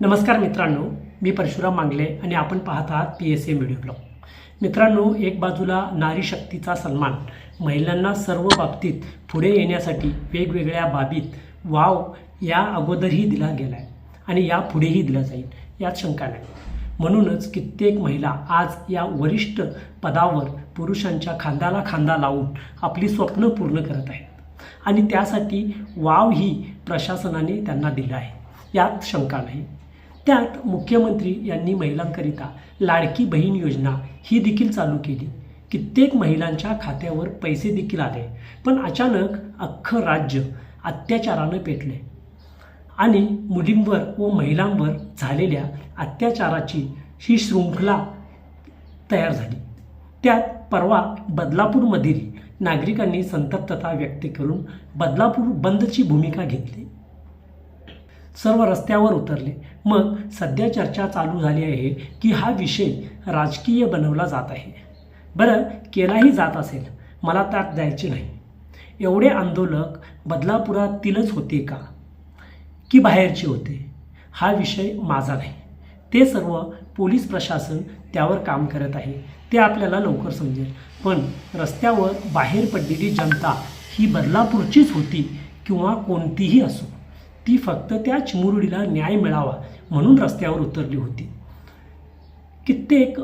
नमस्कार मित्रांनो मी परशुराम मांगले आणि आपण पाहत आहात P S A video blog मित्रांनो एक बाजूला नारी शक्तीचा सन्मान महिलांना सर्व बाबतीत पुढे येण्यासाठी वेगवेगळ्या बाबीत वाव या अगोदरही दिला गेला आहे आणि या पुढेही दिला जाईल यात शंका नाही. म्हणूनच कित्येक महिला आज या वरिष्ठ पदावर पुरुषांच्या खांद्याला खांदा लावून आपली स्वप्न पूर्ण करत आहेत. आणि त्यासाठी वाव ही प्रशासनाने त्यांना दिला आहे. यात शंका नाही. त्यात मुख्यमंत्री यांनी महिलांकरिता लाडकी बहीण योजना ही देखील चालू केली. कित्येक महिलांच्या खात्यावर पैसे देखील आले पण अचानक अख्खं राज्य अत्याचारानं पेटले आणि मुलींवर व महिलांवर झालेल्या अत्याचाराची ही शृंखला तयार झाली. त्यात परवा बदलापूरमधील नागरिकांनी संतप्तता व्यक्त करून बदलापूर बंदची भूमिका घेतली. सर्व रस्त्यावर उतरले. मग सध्या चर्चा चालू झाली आहे की हा विषय राजकीय बनवला जात आहे. बरं केलाही जात असेल. मला त्यात द्यायचे नाही. एवढे आंदोलक बदलापुरातीलच होते का? की बाहेरचे होते? हा विषय माझा नाही. ते सर्व पोलीस प्रशासन त्यावर काम करत आहे. ते आपल्याला लवकर समजेल. पण रस्त्यावर बाहेर पडलेली जनता ही बदलापूरचीच होती किंवा कोणतीही असो. ती फक्त त्या चिमुरडीला न्याय मिळावा म्हणून रस्त्यावर उतरली होती. कित्येक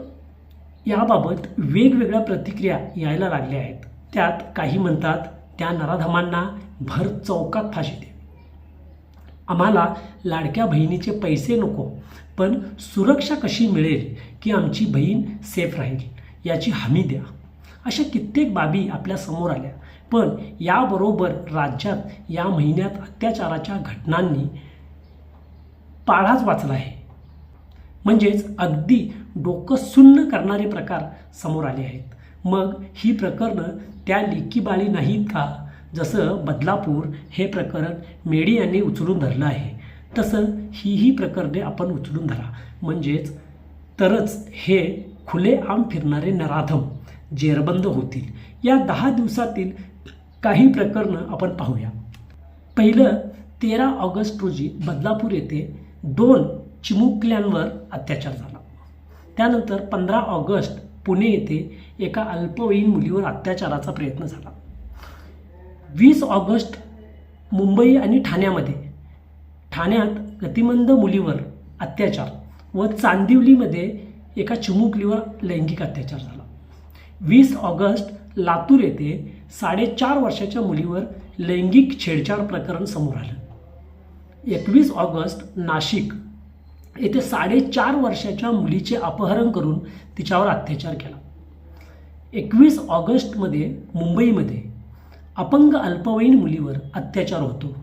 याबाबत वेगवेगळ्या प्रतिक्रिया यायला लागल्या आहेत. त्यात काही म्हणतात त्या नराधमांना भर चौकात फाशी दे आम्हाला लाडक्या बहिणीचे पैसे नको पण सुरक्षा कशी मिळेल की आमची बहीण सेफ राहील? याची हमी द्या. अशा कित्येक बाबी आपल्यासमोर आल्या. पण याबरोबर राज्यात या महिन्यात अत्याचाराच्या घटनांनी पाढाच वाचला आहे. म्हणजेच अगदी डोकं सुन्न करणारे प्रकार समोर आले आहेत. मग ही प्रकरणं त्या लिकीबाळी नाहीत का? जसं बदलापूर हे प्रकरण मीडियाने उचलून धरलं आहे तसं हीही प्रकरणे आपण उचलून धरा. म्हणजेच तरच हे खुले आम फिरणारे नराधम जेरबंद होतील. या दहा दिवसातील काही प्रकरणं आपण पाहूया. पहिलं तेरा ऑगस्ट रोजी बदलापूर येथे दोन चिमुकल्यांवर अत्याचार झाला. त्यानंतर पंधरा ऑगस्ट पुणे येथे एका अल्पवयीन मुलीवर अत्याचाराचा प्रयत्न झाला. वीस ऑगस्ट मुंबई आणि ठाण्यामध्ये ठाण्यात गतिमंद मुलीवर अत्याचार व चांदिवलीमध्ये एका चिमुकलीवर लैंगिक अत्याचार झाला. वीस ऑगस्ट लातूर येथे साडेचार वर्षाच्या मुलीवर लैंगिक छेडछाड प्रकरण समोर आलं. एकवीस ऑगस्ट नाशिक येथे साडेचार वर्षाच्या मुलीचे अपहरण करून तिच्यावर अत्याचार केला. एकवीस ऑगस्टमध्ये मुंबईमध्ये अपंग अल्पवयीन मुलीवर अत्याचार होतो.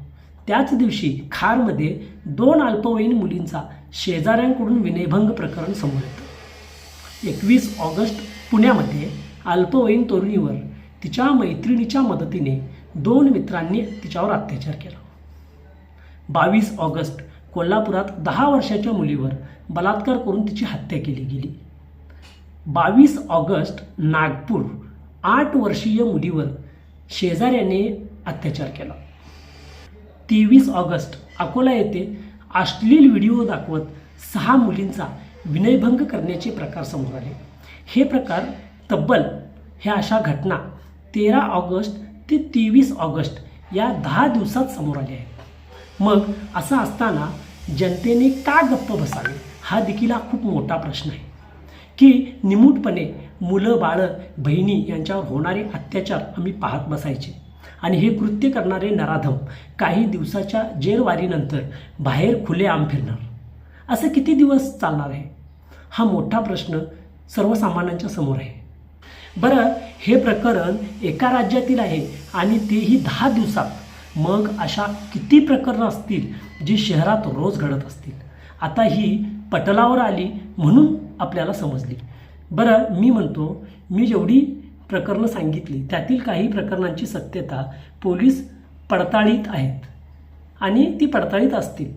त्याच दिवशी खारमध्ये दोन अल्पवयीन मुलींचा शेजाऱ्यांकडून विनयभंग प्रकरण समोर येतं. एकवीस ऑगस्ट पुण्यामध्ये अल्पवयीन तरुणीवर तिच्या मैत्रिणीच्या मदतीने दोन मित्रांनी तिच्यावर अत्याचार केला. बावीस ऑगस्ट कोल्हापुरात दहा वर्षाच्या मुलीवर बलात्कार करून तिची हत्या केली गेली. बावीस ऑगस्ट नागपूर आठ वर्षीय मुलीवर शेजाऱ्याने अत्याचार केला. तेवीस ऑगस्ट अकोला येथे अश्लील व्हिडिओ दाखवत सहा मुलींचा विनयभंग करण्याचे प्रकार समोर आले. हे प्रकार तब्बल ह्या अशा घटना तेरा ऑगस्ट ते तेवीस ऑगस्ट या दहा दिवसात समोर आले आहेत. मग असं असताना जनतेने का गप्प बसावे? हा देखील हा खूप मोठा प्रश्न आहे. की निमूटपणे मुलं बाळं बहिणी यांच्यावर होणारे अत्याचार आम्ही पाहत बसायचे. आणि हे कृत्य करणारे नराधम काही दिवसाच्या जेरवारीनंतर बाहेर खुले आम फिरणार. असं किती दिवस चालणार आहे? हा मोठा प्रश्न सर्वसामान्यांच्या समोर आहे. बरं हे प्रकरण एका राज्यातील आहे आणि तेही दहा दिवसात. मग अशा किती प्रकरणं असतील जी शहरात रोज घडत असतील? आता ही पटलावर आली म्हणून आपल्याला समजली. बरं मी म्हणतो मी जेवढी प्रकरणं सांगितली त्यातील काही प्रकरणांची सत्यता पोलीस पडताळीत आहेत. आणि ती पडताळीत असतील.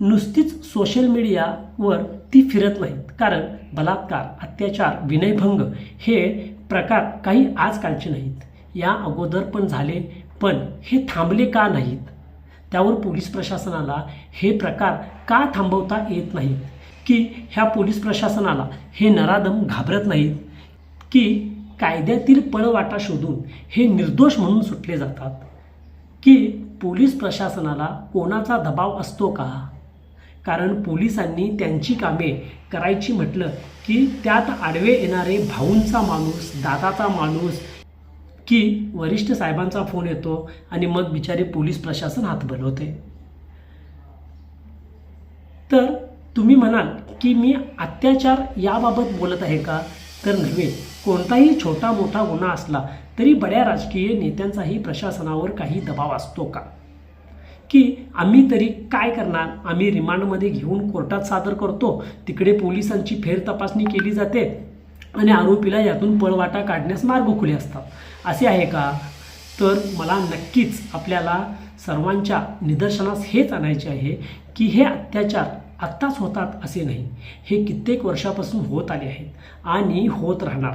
नुसतीच सोशल मीडियावर ती फिरत नाहीत. कारण बलात्कार अत्याचार विनयभंग हे प्रकार काही आजकालचे नाहीत. या अगोदर पण झाले पण हे थांबले का नाहीत? त्यावर पोलीस प्रशासनाला हे प्रकार का थांबवता येत नाहीत? की ह्या पोलीस प्रशासनाला हे नराधम घाबरत नाहीत? की कायद्यातील पळवाटा शोधून हे निर्दोष म्हणून सुटले जातात? की पोलीस प्रशासनाला कोणाचा दबाव असतो का? कारण पोलिसांनी त्यांची कामे करायची म्हटलं की त्यात आडवे येणारे भाऊंचा माणूस दादाचा माणूस की वरिष्ठ साहेबांचा फोन येतो आणि मग बिचारे पोलीस प्रशासन हात बनवते तर तुम्ही म्हणाल की मी अत्याचार याबाबत बोलत आहे का? तर नव्हे. कोणताही छोटा मोठा गुन्हा असला तरी बड्या राजकीय नेत्यांचाही प्रशासनावर काही दबाव असतो का? की आम्ही तरी काय करणार? आम्ही रिमांडमध्ये घेऊन कोर्टात सादर करतो. तिकडे पोलिसांची फेरतपासणी केली जाते आणि आरोपीला यातून पळवाटा काढण्यास मार्ग खुले असतात. असे आहे का? तर मला नक्कीच आपल्याला सर्वांच्या निदर्शनास हेच आणायचे आहे की हे अत्याचार आत्ताच होतात असे नाही. हे कित्येक वर्षापासून होत आले आहेत आणि होत राहणार.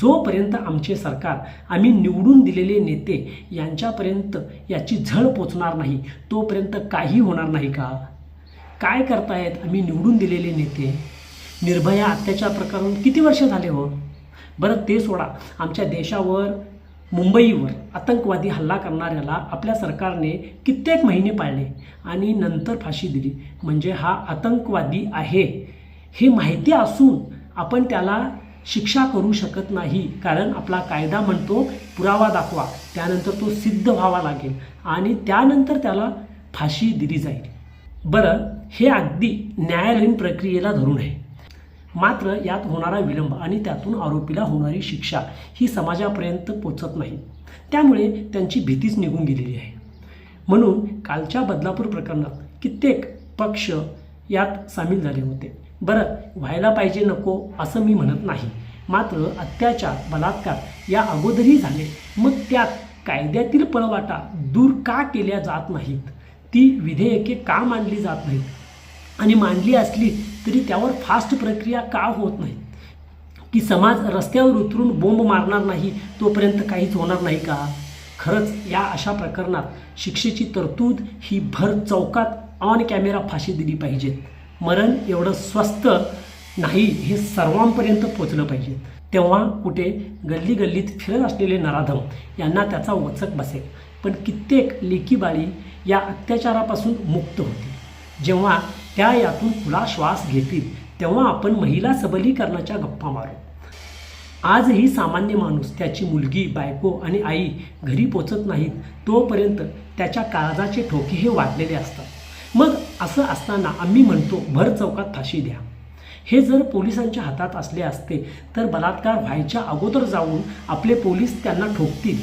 जोपर्यंत आमचे सरकार आम्ही निवडून दिलेले नेते यांच्यापर्यंत याची झळ पोचणार नाही तोपर्यंत काही होणार नाही का? काय करतायत आम्ही निवडून दिलेले नेते? निर्भया अत्याचार प्रकरण किती वर्ष झाले हो? बरं ते सोडा. आमच्या देशावर मुंबईवर आतंकवादी हल्ला करणाऱ्याला आपल्या सरकारने कित्येक महिने पाळले आणि नंतर फाशी दिली. म्हणजे हा आतंकवादी आहे हे माहिती असून आपण त्याला शिक्षा करू शकत नाही. कारण आपला कायदा म्हणतो पुरावा दाखवा. त्यानंतर तो सिद्ध व्हावा लागेल आणि त्यानंतर त्याला फाशी दिली जाईल. बरं हे अगदी न्यायालयीन प्रक्रियेला धरून आहे. मात्र यात होणारा विलंब आणि त्यातून आरोपीला होणारी शिक्षा ही समाजापर्यंत पोचत नाही. त्यामुळे त्यांची भीतीच निघून गेलेली आहे. म्हणून कालच्या बदलापूर प्रकरणात कित्येक पक्ष यात सामील झाले होते. बरं व्हायला पाहिजे नको असं मी म्हणत नाही. मात्र अत्याचार बलात्कार या अगोदरही झाले. मग त्यात कायद्यातील पळवाटा दूर का केल्या जात नाहीत? ती विधेयके का मांडली जात नाहीत? आणि मांडली असली तरी त्यावर फास्ट प्रक्रिया का होत नाही? की समाज रस्त्यावर उतरून बोंब मारणार नाही तोपर्यंत काहीच होणार नाही का? खरंच या अशा प्रकरणात शिक्षेची तरतूद ही भर चौकात ऑन कॅमेरा फाशी दिली पाहिजे. मरण एवढं स्वस्त नाही हे सर्वांपर्यंत पोचलं पाहिजे. तेव्हा कुठे गल्ली गल्लीत फिरत असलेले नराधम यांना त्याचा वचक बसेल. पण कित्येक लेकीबाळी या अत्याचारापासून मुक्त होते जेव्हा त्या यातून खुला श्वास घेतील. तेव्हा आपण महिला सबलीकरणाच्या गप्पा मारू. आजही सामान्य माणूस त्याची मुलगी बायको आणि आई घरी पोचत नाहीत तोपर्यंत त्याच्या काळजाचे ठोके हे वाढलेले असतात. मग असं असताना आम्ही म्हणतो भर चौकात फाशी द्या. हे जर पोलिसांच्या हातात असले असते तर बलात्कार व्हायच्या अगोदर जाऊन आपले पोलीस त्यांना ठोकतील.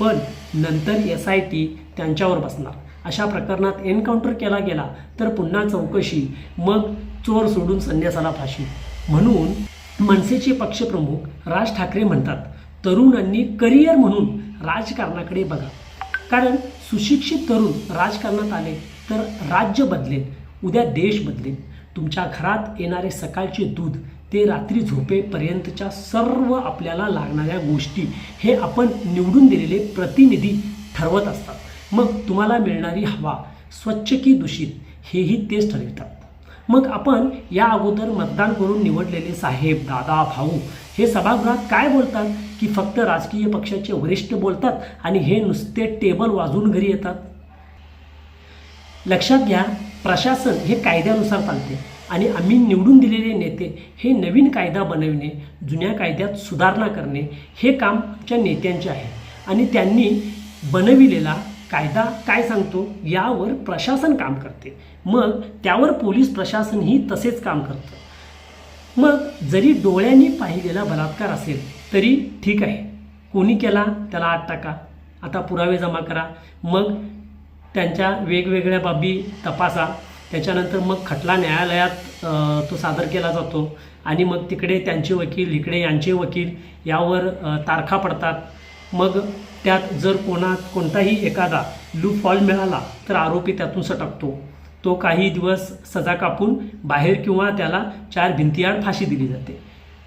पण नंतर एस आय टी त्यांच्यावर बसणार. अशा प्रकरणात एन्काउंटर केला गेला तर पुन्हा चौकशी मग चोर सोडून संन्यासाला फाशी. म्हणून मनसेचे पक्षप्रमुख राज ठाकरे म्हणतात तरुणांनी करिअर म्हणून राजकारणाकडे बघा. कारण सुशिक्षित तरुण राजकारणात आले तर राज्य बदलेल उद्या देश बदलेल. तुमच्या घरात येणारे सकाळचे दूध ते रात्री झोपेपर्यंतच्या सर्व आपल्याला लागणाऱ्या गोष्टी हे आपण निवडून दिलेले प्रतिनिधी ठरवत असतात. मग तुम्हाला मिळणारी हवा स्वच्छ की दूषित हेही तेच ठरवितात. मग आपण या अगोदर मतदान करून निवडलेले साहेब दादा भाऊ हे सभागृहात काय बोलतात? की फक्त राजकीय पक्षाचे वरिष्ठ बोलतात आणि हे नुसते टेबल वाजून घरी येतात? लक्षात घ्या प्रशासन हे कायद्यानुसार चालते आणि आम्ही निवडून दिलेले नेते हे नवीन कायदा बनविणे जुन्या कायद्यात सुधारणा करणे हे काम आमच्या नेत्यांचे आहे. आणि त्यांनी बनविलेला कायदा काय सांगतो? यावर प्रशासन काम करते. मग त्यावर पोलीस प्रशासनही तसेच काम करतं. मग जरी डोळ्यांनी पाहिलेला बलात्कार असेल तरी ठीक आहे. कोणी केला? त्याला आत टाका. आता पुरावे जमा करा. मग त्यांच्या वेगवेगळ्या बाबी तपासा. त्याच्यानंतर मग खटला न्यायालयात तो सादर केला जातो. आणि मग तिकडे त्यांचे वकील इकडे यांचे वकील यावर तारखा पडतात. मग त्यात जर कोणा कोणताही एखादा लूफॉल मिळाला तर आरोपी त्यातून सटकतो. तो काही दिवस सजा कापून बाहेर किंवा त्याला चार भिंतीआड फाशी दिली जाते.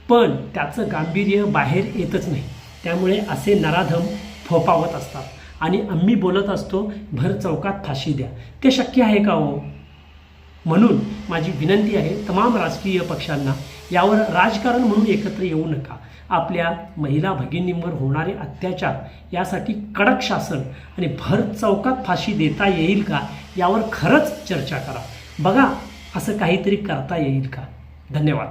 पण त्याचं गांभीर्य बाहेर येतच नाही. त्यामुळे असे नराधम फोपावत असतात. आणि आम्ही बोलत असतो भर चौकात फाशी द्या. ते शक्य आहे का हो? म्हणून माझी विनंती आहे तमाम राजकीय पक्षांना यावर राजकारण म्हणून एकत्र येऊ नका. आपल्या महिला भगिनींवर होणारे अत्याचार यासाठी कडक शासन आणि भर चौकात फाशी देता येईल का यावर खरंच चर्चा करा. बघा असं काहीतरी करता येईल का? धन्यवाद.